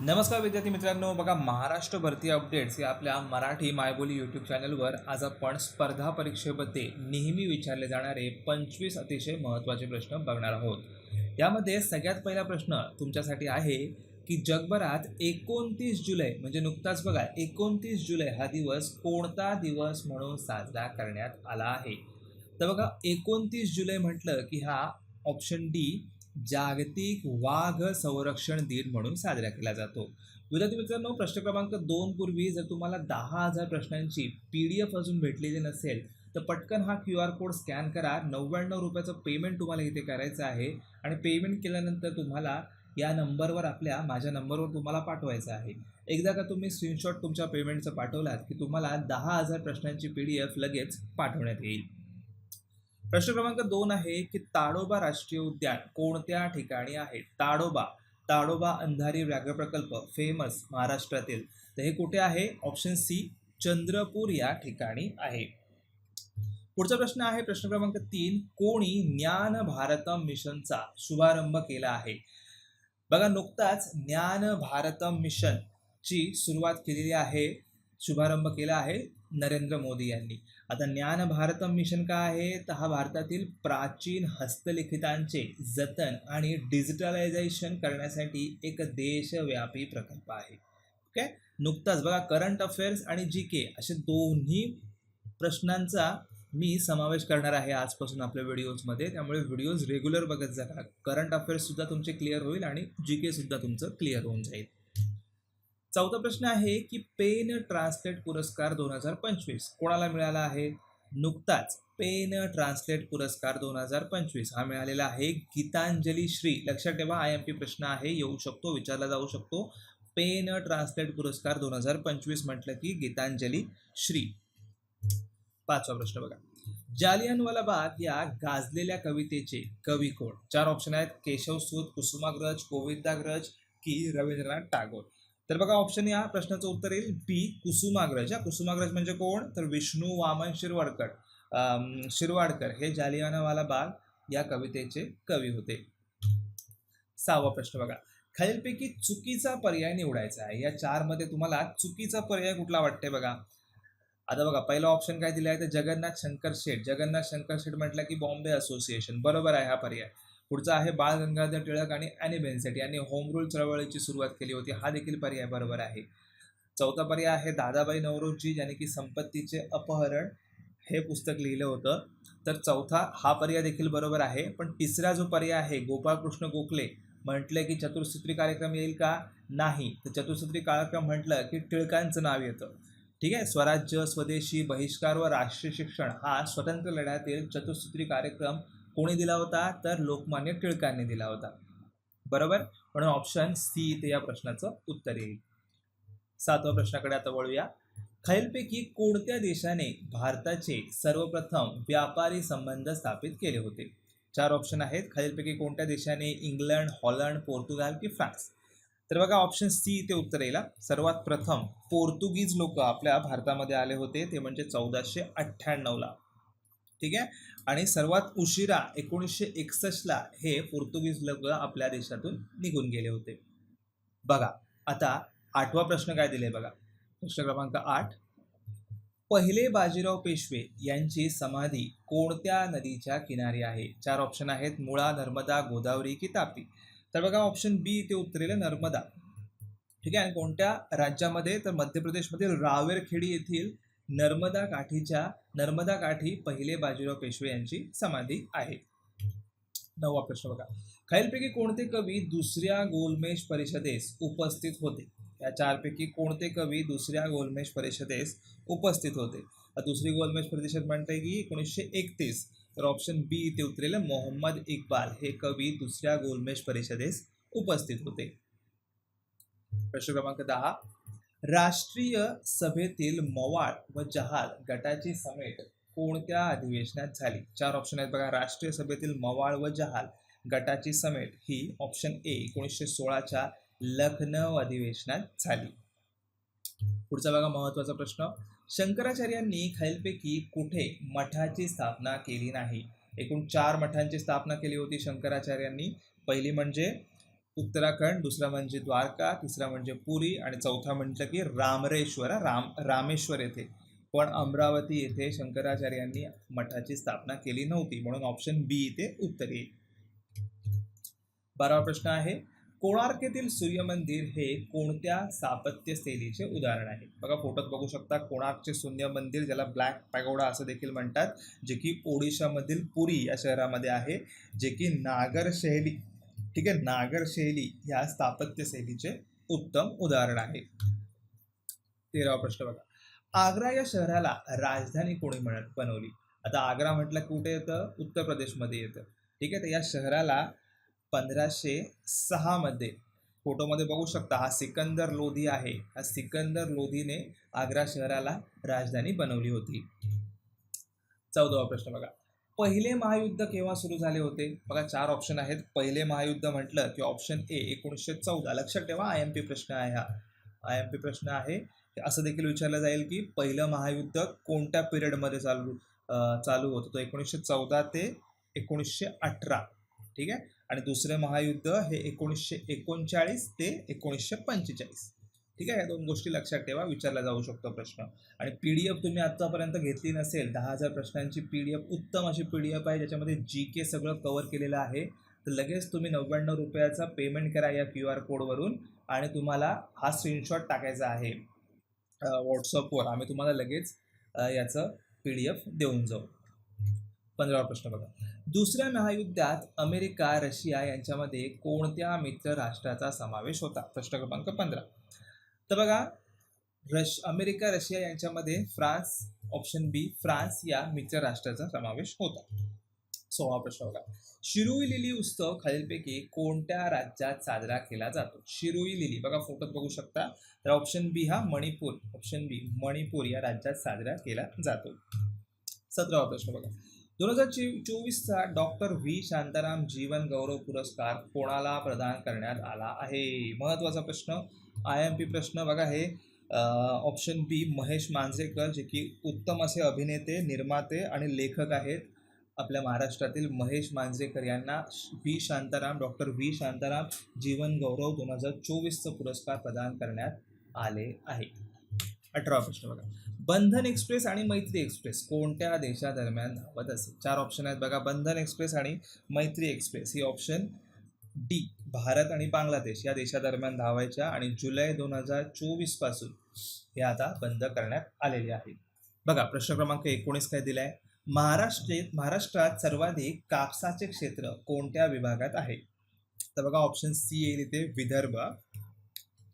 नमस्कार विद्यार्थी मित्रांनो बघा महाराष्ट्र भरती अपडेट्स या आपल्या मराठी मायबोली यूट्यूब चॅनलवर आज आपण स्पर्धा परीक्षेमध्ये नेहमी विचारले जाणारे पंचवीस अतिशय महत्त्वाचे प्रश्न बघणार आहोत. यामध्ये सगळ्यात पहिला प्रश्न तुमच्यासाठी आहे की जगभरात एकोणतीस जुलै म्हणजे नुकताच बघा एकोणतीस जुलै हा दिवस कोणता दिवस म्हणून साजरा करण्यात आला आहे? तर बघा एकोणतीस जुलै म्हटलं की हा ऑप्शन डी जागतिक वाघ संरक्षण दिन म्हणून साजरा केला जातो. विद्यार्थी मित्रांनो प्रश्न क्रमांक दोन पूर्वी जर तुम्हाला दहा हजार प्रश्नांची पी डी एफ अजून भेटलेली नसेल तर पटकन हा क्यू आर कोड स्कॅन करा. नव्याण्णव रुपयाचं पेमेंट तुम्हाला इथे करायचं आहे आणि पेमेंट केल्यानंतर तुम्हाला या नंबरवर आपल्या माझ्या नंबरवर तुम्हाला पाठवायचं आहे. एकदा का तुम्ही स्क्रीनशॉट तुमच्या पेमेंटचं पाठवलात की तुम्हाला दहा हजार प्रश्नांची पी डी एफ लगेच पाठवण्यात येईल. प्रश्न क्रमांक दोन आहे की ताडोबा राष्ट्रीय उद्यान कोणत्या ठिकाणी आहे? ताडोबा ताडोबा अंधारी व्याघ्र प्रकल्प फेमस महाराष्ट्रातील. तर हे कुठे आहे? ऑप्शन सी चंद्रपूर या ठिकाणी आहे. पुढचा प्रश्न आहे प्रश्न क्रमांक तीन कोणी ज्ञान भारतम मिशनचा शुभारंभ केला आहे? बघा नुकताच ज्ञान भारतम मिशनची सुरुवात केलेली आहे शुभारंभ केला आहे. नरेंद्र मोदी यांनी. आता ज्ञान भारतम मिशन काय आहे? तर हा भारतातील प्राचीन हस्तलिखितांचे जतन आणि डिजिटलायझेशन करण्यासाठी एक देशव्यापी प्रकल्प आहे. ओके नुकताच बघा करंट अफेअर्स आणि जी के असे दोन्ही प्रश्नांचा मी समावेश करणार आहे आजपासून आपल्या व्हिडिओजमध्ये त्यामुळे व्हिडिओज रेग्युलर बघत जा. करंट अफेअर्ससुद्धा तुमचे क्लिअर होईल आणि जी केसुद्धा तुमचं क्लिअर होऊन जाईल. चौथा प्रश्न आहे की पेन ट्रान्सलेट पुरस्कार दोन हजार पंचवीस. कोणाला मिळाला आहे? नुकताच पेन ट्रान्सलेट पुरस्कार दोन हजार पंचवीस. हा मिळालेला आहे गीतांजली श्री. लक्षात ठेवा आय एम पी प्रश्न आहे. येऊ शकतो विचारला जाऊ शकतो. पेन ट्रान्सलेट पुरस्कार दोन हजार पंचवीस म्हटलं की गीतांजली श्री. पाचवा प्रश्न बघा. जालियनवाला बाग या गाजलेल्या कवितेचे कवी कोण चार ऑप्शन आहेत. केशव सूत कुसुमाग्रज गोविंदाग्रज की रवींद्रनाथ टागोर. तर बघा ऑप्शन या. प्रश्नाचं उत्तर येईल बी कुसुमाग्रज. हा कुसुमाग्रज म्हणजे कोण? तर विष्णू वामन शिरवाडकर. शिरवाडकर हे जालियानावाला बाग या कवितेचे कवी होते. सहावा प्रश्न बघा. खालीलपैकी चुकीचा पर्याय निवडायचा आहे. या चारमध्ये तुम्हाला चुकीचा पर्याय कुठला वाटते बघा? आता बघा पहिला ऑप्शन काय दिला आहे तर जगन्नाथ शंकर शेठ. जगन्नाथ शंकर शेठ म्हटलं की बॉम्बे असोसिएशन. बरोबर आहे हा पर्याय. पुढचा आहे बाळ गंगाधर टिळक आणि अॅनी बेन्सेट यांनी होम रूल चळवळीची सुरुवात केली होती. हा देखील पर्याय बरोबर आहे. चौथा पर्याय आहे दादाबाई नवरोजी ज्याने की संपत्तीचे अपहरण हे पुस्तक लिहिलं होतं. तर चौथा हा पर्याय देखील बरोबर आहे. पण तिसरा जो पर्याय आहे गोपाळकृष्ण गोखले म्हटलं की चतुर्सूत्री कार्यक्रम येईल का? नाही. तर चतुर्सूत्री कार्यक्रम म्हटलं की टिळकांचं नाव येतं. ठीक आहे? स्वराज्य स्वदेशी बहिष्कार व राष्ट्रीय शिक्षण हा स्वतंत्र लढ्यातील चतुर्सूत्री कार्यक्रम कोणी दिला होता? तर लोकमान्य टिळकांनी दिला होता. बरोबर? म्हणून ऑप्शन सी ते या प्रश्नाचं उत्तर येईल. सातवा प्रश्नाकडे आता वळूया. खालीलपैकी कोणत्या देशाने भारताचे सर्वप्रथम व्यापारी संबंध स्थापित केले होते? चार ऑप्शन आहेत. खालीलपैकी कोणत्या देशाने इंग्लंड हॉलंड पोर्तुगाल की फ्रान्स? तर बघा ऑप्शन सी ते उत्तर येईल सर्वात प्रथम पोर्तुगीज लोक आपल्या भारतामध्ये आले होते. ते म्हणजे चौदाशे अठ्ठ्याण्णवला. ठीक आहे? आणि सर्वात उशिरा एकोणीसशे एकसष्टला हे पोर्तुगीज लोक आपल्या देशातून निघून गेले होते. बघा आता आठवा प्रश्न काय दिले बघा. प्रश्न क्रमांक आठ. पहिले बाजीराव पेशवे यांची समाधी कोणत्या नदीच्या किनारी आहे? चार ऑप्शन आहेत मुळा नर्मदा गोदावरी की तापी तर बघा ऑप्शन बी इथे उत्तरेला नर्मदा. ठीक आहे आणि कोणत्या राज्यामध्ये? तर मध्य प्रदेशमधील रावेरखेडी येथील नर्मदा काठीच्या नर्मदा काठी पहिले बाजीराव पेशवे यांची समाधी आहे. नववा प्रश्न बघा. खालीलपैकी कोणते कवी दुसऱ्या गोलमेज परिषदेस उपस्थित होते? या चारपैकी कोणते कवी दुसऱ्या गोलमेश परिषदेस उपस्थित होते? दुसरी गोलमेज परिषद म्हणते की एकोणीसशे एकतीस. तर ऑप्शन बी इथे उतरेल मोहम्मद इक्बाल. हे कवी दुसऱ्या गोलमेश परिषदेस उपस्थित होते. प्रश्न क्रमांक दहा. राष्ट्रीय सभेतील मवाळ व जहाल गटाची समेट कोणत्या अधिवेशनात झाली? चार ऑप्शन आहेत बघा. राष्ट्रीय सभेतील मवाळ व जहाल गटाची समेट ही ऑप्शन ए एकोणीसशे सोळाच्या लखनौ अधिवेशनात झाली. पुढचा बघा महत्त्वाचा प्रश्न. शंकराचार्यांनी खालीलपैकी कुठे मठाची स्थापना केली नाही? एकूण चार मठांची स्थापना केली होती शंकराचार्यांनी. पहिली म्हणजे उत्तराखंड दुसरा म्हणजे द्वारका तिसरा म्हणजे पुरी आणि चौथा म्हटलं की रामरेश्वर. राम रामेश्वर येथे. पण अमरावती येथे शंकराचार्यांनी मठाची स्थापना केली नव्हती. म्हणून ऑप्शन बी इथे उत्तर येईल. बारावा प्रश्न आहे कोणार्क येथील सूर्यमंदिर हे कोणत्या स्थापत्य शैलीचे उदाहरण आहे? बघा फोटोत बघू शकता. कोणार्कचे सूर्य मंदिर ज्याला ब्लॅक पॅगोडा असं देखील म्हणतात जे की ओडिशामधील पुरी या शहरामध्ये आहे जे की नागर शैली ठीक आहे? नागर शैली स्थापत्यशैलीचे स्थापत्य शैलीचे उत्तम उदाहरण आहे. तेरावा प्रश्न बघा. आग्रा या शहराला राजधानी कोणी म्हणत बनवली? आता आग्रा म्हटलं कुठे येतं? उत्तर प्रदेशमध्ये येतं. ठीक आहे? तर या शहराला पंधराशे सहामध्ये फोटोमध्ये बघू शकता हा सिकंदर लोधी आहे. हा सिकंदर लोधीने आग्रा शहराला राजधानी बनवली होती. चौदावा प्रश्न बघा. पहिले महायुद्ध केव्हा सुरू झाले होते? बघा चार ऑप्शन आहेत. पहिले महायुद्ध म्हटलं की ऑप्शन ए एकोणीसशे चौदा. लक्षात ठेवा आय एम पी प्रश्न आहे हा. आय एम पी प्रश्न आहे. असं देखील विचारलं जाईल की पहिलं महायुद्ध कोणत्या पिरियडमध्ये चालू चालू होतं? तो एकोणीसशे चौदा ते एकोणीसशे अठरा. ठीक आहे? आणि दुसरे महायुद्ध हे एकोणीसशे एकोणचाळीस ते एकोणीसशे पंचेचाळीस. ठीक आहे? या दोन गोष्टी लक्षात ठेवा विचारला जाऊ शकतो प्रश्न. आणि पी डी एफ तुम्ही आत्तापर्यंत घेतली नसेल दहा हजार प्रश्नांची पी डी एफ उत्तम अशी पी डी एफ आहे ज्याच्यामध्ये जी के सगळं कवर केलेलं आहे. तर लगेच तुम्ही नव्याण्णव रुपयाचा पेमेंट करा या क्यू आर कोडवरून आणि तुम्हाला हा स्क्रीनशॉट टाकायचा आहे. व्हॉट्सअपवर आम्ही तुम्हाला लगेच याचं पी डी एफ देऊन जाऊ. पंधरावा प्रश्न बघा. दुसऱ्या महायुद्धात अमेरिका रशिया यांच्यामध्ये कोणत्या मित्र राष्ट्राचा समावेश होता? प्रश्न क्रमांक पंधरा. तर बघा रश अमेरिका रशिया यांच्यामध्ये फ्रान्स ऑप्शन बी फ्रान्स या मित्र राष्ट्राचा समावेश होता. सोळा प्रश्न बघा. शिरुई लिली उत्सव खालीलपैकी कोणत्या राज्यात साजरा केला जातो? शिरुई लिली. बघा फोटोत बघू शकता. तर ऑप्शन बी हा मणिपूर. ऑप्शन बी मणिपूर या राज्यात साजरा केला जातो. सतरावा प्रश्न बघा. दोन हजार चोवीसचा डॉक्टर व्ही. शांताराम जीवन गौरव पुरस्कार कोणाला प्रदान करण्यात आला आहे? महत्त्वाचा प्रश्न. आय एम पी प्रश्न बघा हे ऑप्शन बी महेश मांजरेकर जे की उत्तम असे अभिनेते निर्माते आणि लेखक आहेत. आपल्या महाराष्ट्रातील महेश मांजरेकर यांना V Shantaram doctor V Shantaram जीवन गौरव दोन हजार चोवीसचा पुरस्कार प्रदान करण्यात आले आहे. अठरा प्रश्न बघा. बंधन एक्सप्रेस आणि मैत्री एक्सप्रेस कोणत्या देशादरम्यान धावत असेल चार ऑप्शन आहेत बघा. बंधन एक्सप्रेस आणि मैत्री एक्सप्रेस. ही ऑप्शन डी भारत आणि बांगलादेश या देशादरम्यान धावायच्या आणि जुलै दोन हजार चोवीसपासून हे आता बंद करण्यात आलेले आहे. बघा प्रश्न क्रमांक एकोणीस काय दिला आहे महाराष्ट्र महाराष्ट्रात सर्वाधिक कापसाचे क्षेत्र कोणत्या विभागात आहे? तर बघा ऑप्शन सी येईल इथे विदर्भ.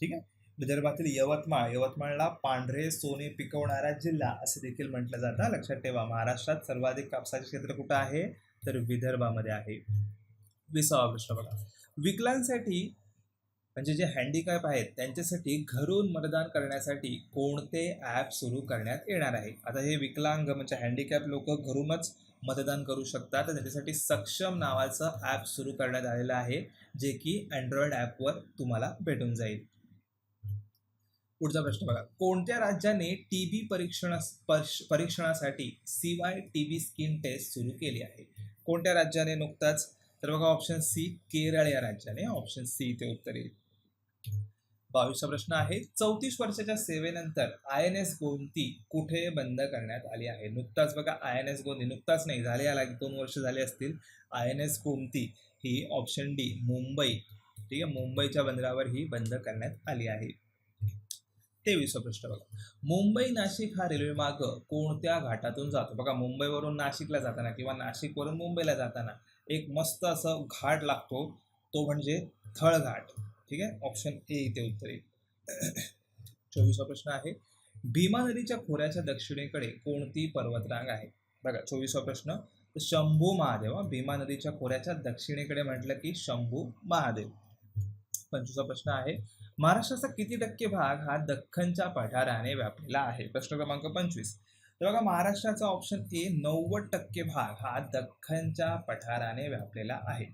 ठीक आहे? विदर्भातील यवतमाळ. यवतमाळला पांढरे सोने पिकवणारा जिल्हा असे देखील म्हटलं जातं. लक्षात ठेवा. महाराष्ट्रात सर्वाधिक कापसाचे क्षेत्र कुठं आहे? तर विदर्भामध्ये आहे. विसावा प्रश्न बघा. विकलांसाठी म्हणजे जे हँडिकॅप आहेत त्यांच्यासाठी घरून मतदान करण्यासाठी कोणते ॲप सुरू करण्यात येणार आहे? आता हे विकलांग म्हणजे हँडिकॅप लोक घरूनच मतदान करू शकतात. त्याच्यासाठी सक्षम नावाचं ॲप सुरू करण्यात आलेलं आहे जे की अँड्रॉइड ॲपवर तुम्हाला भेटून जाईल. पुढचा प्रश्न बघा. कोणत्या राज्याने टी बी परीक्षण परीक्षणासाठी C Y T B skin test सुरू केली आहे? कोणत्या राज्याने नुकताच तर बघा ऑप्शन सी केरळ या राज्याने. ऑप्शन सी ते उत्तर येईल. बावीसचा प्रश्न आहे चौतीस वर्षाच्या सेवेनंतर आय एन एस गोंती कुठे बंद करण्यात आली आहे? नुकताच बघा आय एन एस गोंती नुकताच नाही झाले याला एक दोन वर्ष झाले असतील. आय एन एस गोमती ही ऑप्शन डी मुंबई. ठीक आहे मुंबईच्या बंदरावर ही बंद करण्यात आली आहे. तेवीसवा प्रश्न बघा. मुंबई नाशिक हा रेल्वे मार्ग कोणत्या घाटातून जातो? बघा मुंबईवरून नाशिकला जाताना किंवा नाशिकवरून मुंबईला जाताना एक मस्त असं घाट लागतो. तो म्हणजे थळघाट. ठीक आहे? ऑप्शन ए इथे उत्तर येईल चोवीसवा प्रश्न आहे. भीमा नदीच्या खोऱ्याच्या दक्षिणेकडे कोणती पर्वतरांग आहे? बघा चोवीसवा प्रश्न. शंभू महादेव. भीमा नदीच्या खोऱ्याच्या दक्षिणेकडे म्हटलं की शंभू महादेव. पंचवीसवा प्रश्न आहे. महाराष्ट्राचा किती टक्के भाग हा दख्खनच्या पठाराने व्यापलेला आहे? प्रश्न क्रमांक पंचवीस. तर बघा महाराष्ट्राचा ऑप्शन ए नव्वद टक्के भाग हा दख्खनच्या पठाराने व्यापलेला आहे.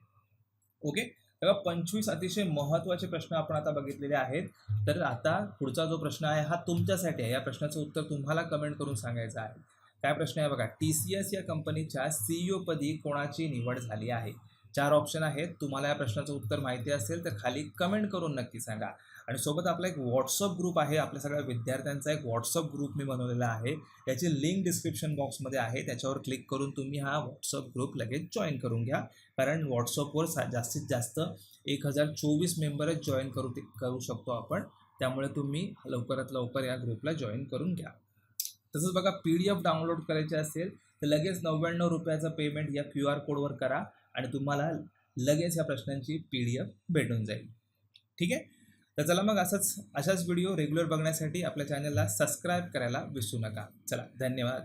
ओके तेव्हा पंचवीस अतिशय महत्त्वाचे प्रश्न आपण आता बघितलेले आहेत. तर आता पुढचा जो प्रश्न आहे हा तुमच्यासाठी आहे. या प्रश्नाचं उत्तर तुम्हाला कमेंट करून सांगायचं आहे. काय प्रश्न आहे बघा टी सी एस या कंपनीच्या सीईओ पदी कोणाची निवड झाली आहे? चार ऑप्शन आहेत. तुम्हाला या प्रश्नाचं उत्तर माहिती असेल तर खाली कमेंट करून नक्की सांगा. आणि सोबत आपला एक व्हॉट्सअप ग्रुप आहे. आपल्या सगळ्या विद्यार्थ्यांचा एक व्हॉट्सअप ग्रुप मी बनवलेला आहे. याची लिंक डिस्क्रिप्शन बॉक्समध्ये आहे. त्याच्यावर क्लिक करून तुम्ही हा व्हॉट्सअप ग्रुप लगेच जॉईन करून घ्या. कारण व्हॉट्सअपवर सा जास्तीत जास्त एक हजार चोवीस मेंबरच जॉईन करू ते करू शकतो आपण. त्यामुळे तुम्ही लवकरात लवकर या ग्रुपला जॉईन करून घ्या. तसंच बघा पी डी एफ डाउनलोड करायचे असेल तर लगेच नव्याण्णव रुपयाचं पेमेंट या क्यू आर कोडवर करा. आणि तुम्हाला लगेच या प्रश्नांची पी डी एफ भेटून जाईल. ठीक आहे? तर चला मग असंच अशाच व्हिडिओ रेग्युलर बघण्यासाठी आपल्या चॅनलला सबस्क्राईब करायला विसरू नका. चला धन्यवाद.